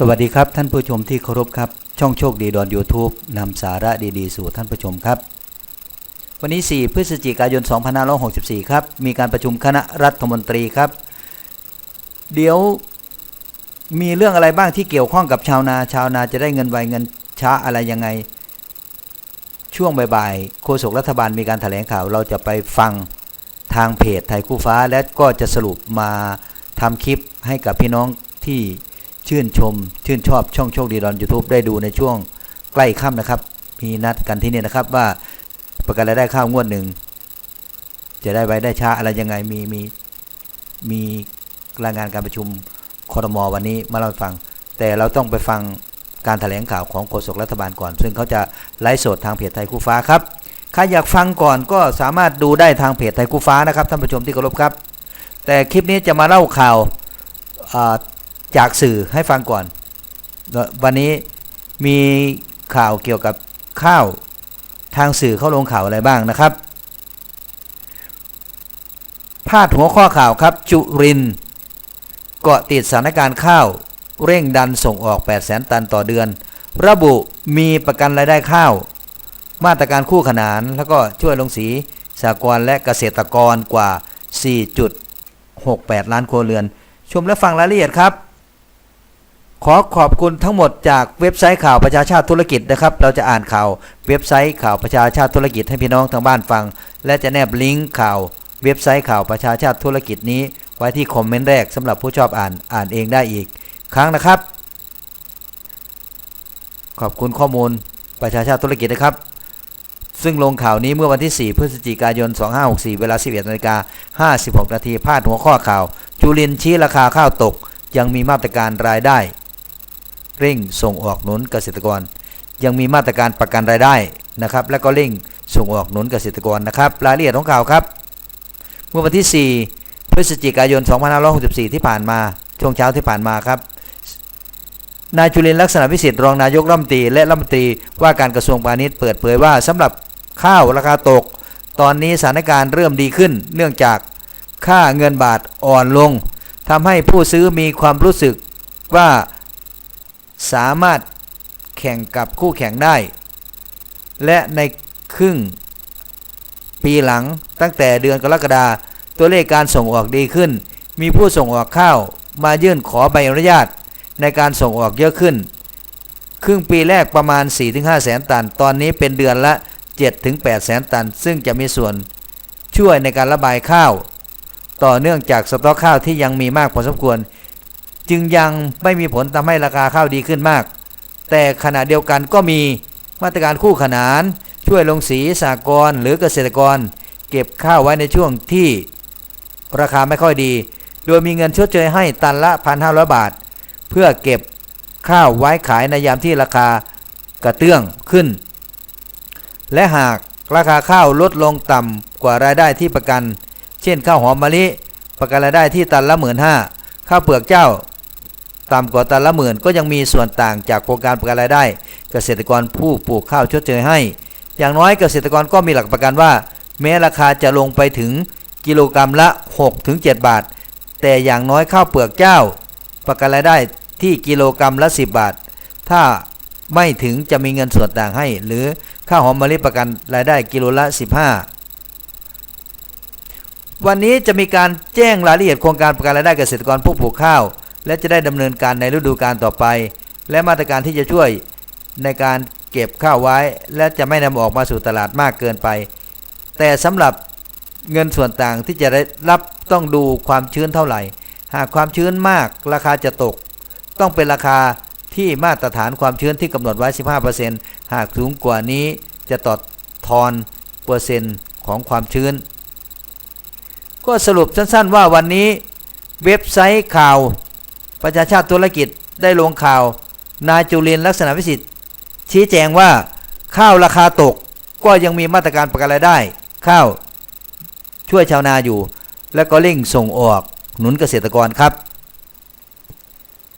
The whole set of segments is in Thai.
สวัสดีครับท่านผู้ชมที่เคารพครับ ช่องโชคดีดอน YouTube นำสาระดีๆ สู่ท่านผู้ชมครับ วันนี้ 4 พฤศจิกายน 2564 ครับ มีการประชุมคณะรัฐมนตรีครับ เดี๋ยวมีเรื่องอะไรบ้างที่เกี่ยวข้องกับชาวนาชาวนาจะได้เงินไวเงินช้าอะไรยังไง ช่วงบ่ายๆโฆษกรัฐบาลมีการแถลงข่าว เราจะไปฟังทางเพจไทยคู่ฟ้า และก็จะสรุปมาทำคลิปให้กับพี่น้องที่ ชื่นชม ชื่นชอบช่องโชคดีดอน YouTube ได้ดูในช่วงใกล้ค่ำนะครับ มีนัดกันที่นี่นะครับว่าประกันรายได้ข้าวงวดหนึ่ง จะได้ไว้ได้ช้าอะไรยังไงมีมีมีรายงานการประชุมคอรมอวันนี้มาเล่าให้ฟัง แต่เราต้องไปฟังการแถลงข่าวของโฆษกรัฐบาลก่อน ซึ่งเขาจะไลฟ์สดทางเพจไทยคู่ฟ้าครับใครอยากฟังก่อนก็สามารถดูได้ทางเพจไทยคู่ฟ้านะครับท่านผู้ชมที่เคารพครับ แต่คลิปนี้จะมาเล่าข่าวอ่า จากสื่อให้ฟังก่อน วันนี้มีข่าวเกี่ยวกับข้าวทางสื่อเข้าลงข่าวอะไรบ้างนะครับ พาดหัวข้อข่าวครับ จุรินเกาะติดสถานการณ์ข้าว เร่งดันส่งออก 8 0 0 0 0ตันต่อเดือน ระบุมีประกันรายได้ข้าว มาตรการคู่ขนาน แล้วก็ช่วยลงสีสากรและเกษตรกรกว่า 4.68 ล้านครัวเรือน ชมและฟังรายละเอียดครับ ขอขอบคุณทั้งหมดจากเว็บไซต์ข่าวประชาชาติธุรกิจนะครับ เราจะอ่านข่าวเว็บไซต์ข่าวประชาชาติธุรกิจให้พี่น้องทางบ้านฟัง และจะแนบลิงก์ข่าวเว็บไซต์ข่าวประชาชาติธุรกิจนี้ ไว้ที่คอมเมนต์แรกสำหรับผู้ชอบอ่านอ่านเองได้อีก ครั้งนะครับ ขอบคุณข้อมูลประชาชาติธุรกิจนะครับ ซึ่งลงข่าวนี้เมื่อวันที่ 4 พฤศจิกายน 2564 เวลา 11นาฬิกา56 นาทีพาดหัวข้อข่าว จุลินชี้ราคาข้าวตก ยังมีมาตรการรายได้ เร่งส่งออกหนุนเกษตรกร ยังมีมาตรการประกันรายได้นะครับ และก็เร่งส่งออกหนุนเกษตรกรนะครับ รายละเอียดของข่าวครับ เมื่อวันที่ 4 พฤศจิกายน 2564 ที่ผ่านมาช่วงเช้าที่ผ่านมาครับนายจุลินลักษณะวิสิทธิ์รองนายกรัฐมนตรีและรัฐมนตรีว่าการกระทรวงพาณิชย์เปิดเผยว่าสำหรับข้าวราคาตก ตอนนี้สถานการณ์เริ่มดีขึ้น เนื่องจากค่าเงินบาทอ่อนลงทำให้ผู้ซื้อมีความรู้สึกว่า สามารถแข่งกับคู่แข่งได้ และในครึ่งปีหลังตั้งแต่เดือนกรกฎาตัวเลขการส่งออกดีขึ้น มีผู้ส่งออกข้าวมายื่นขอใบอนุญาตในการส่งออกเยอะขึ้น ครึ่งปีแรกประมาณ 4-5 แสนตัน ตอนนี้เป็นเดือนละ 7-8 แสนตัน ซึ่งจะมีส่วนช่วยในการระบายข้าว ต่อเนื่องจากสต็อกข้าวที่ยังมีมากพอสมควร จึงยังไม่มีผลทำให้ราคาข้าวดีขึ้นมาก แต่ขณะเดียวกันก็มีมาตรการคู่ขนาน ช่วยลงสีสากรหรือเกษตรกร เก็บข้าวไว้ในช่วงที่ราคาไม่ค่อยดี โดยมีเงินชดเชยให้ตันละ 1,500 บาท เพื่อเก็บข้าวไว้ขายในยามที่ราคากระเตื้องขึ้น และหากราคาข้าวลดลงต่ำกว่ารายได้ที่ประกัน เช่นข้าวหอมมะลิ ประกันรายได้ที่ตันละหมื่นห้าข้าวเปลือกเจ้า ต่ำกว่าตันละหมื่นก็ยังมีส่วนต่างจากโครงการประกันรายได้ เกษตรกรผู้ปลูกข้าวชดเชยให้ อย่างน้อยเกษตรกรก็มีหลักประกันว่า แม้ราคาจะลงไปถึงกิโลกรรัมละ 6-7 บาท แต่อย่างน้อยข้าวเปลือกเจ้า ประกันรายได้ที่กิโลกรรัมละ 10 บาท ถ้าไม่ถึงจะมีเงินส่วนต่างให้ หรือข้าวหอมมะลิประกันรายได้กิโลละ 15 วันนี้จะมีการแจ้งรายละเอียดโครงการประกันรายได้เกษตรกรผู้ปลูกข้าว และจะได้ดำเนินการในฤดูกาลต่อไป และมาตรการที่จะช่วยในการเก็บข้าวไว้ และจะไม่นำออกมาสู่ตลาดมากเกินไป แต่สำหรับเงินส่วนต่างที่จะได้รับต้องดูความชื้นเท่าไหร่ หากความชื้นมากราคาจะตก ต้องเป็นราคาที่มาตรฐานความชื้นที่กำหนดไว้ 15%หากสูงกว่านี้จะตอดทอนเปอร์เซ็นต์ของความชื้น ก็สรุปสั้นๆว่าวันนี้เว็บไซต์ข่าว ประชาชาติธุรกิจได้ลงข่าว นายจุลินลักษณะวิสิทธิ์ ชี้แจงว่าข้าวราคาตกก็ยังมีมาตรการประกันรายได้ ข้าวช่วยชาวนาอยู่ และก็เร่งส่งออกหนุนเกษตรกรครับ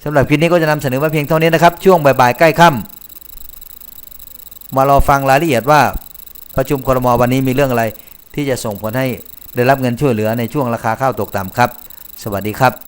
สำหรับคลิปนี้ก็จะนำเสนอมาเพียงเท่านี้นะครับ ช่วงบ่ายๆใกล้ค่ำมารอฟังรายละเอียดว่าประชุมครมวันนี้มีเรื่องอะไรที่จะส่งผลให้ได้รับเงินช่วยเหลือในช่วงราคาข้าวตกต่ำครับ สวัสดีครับ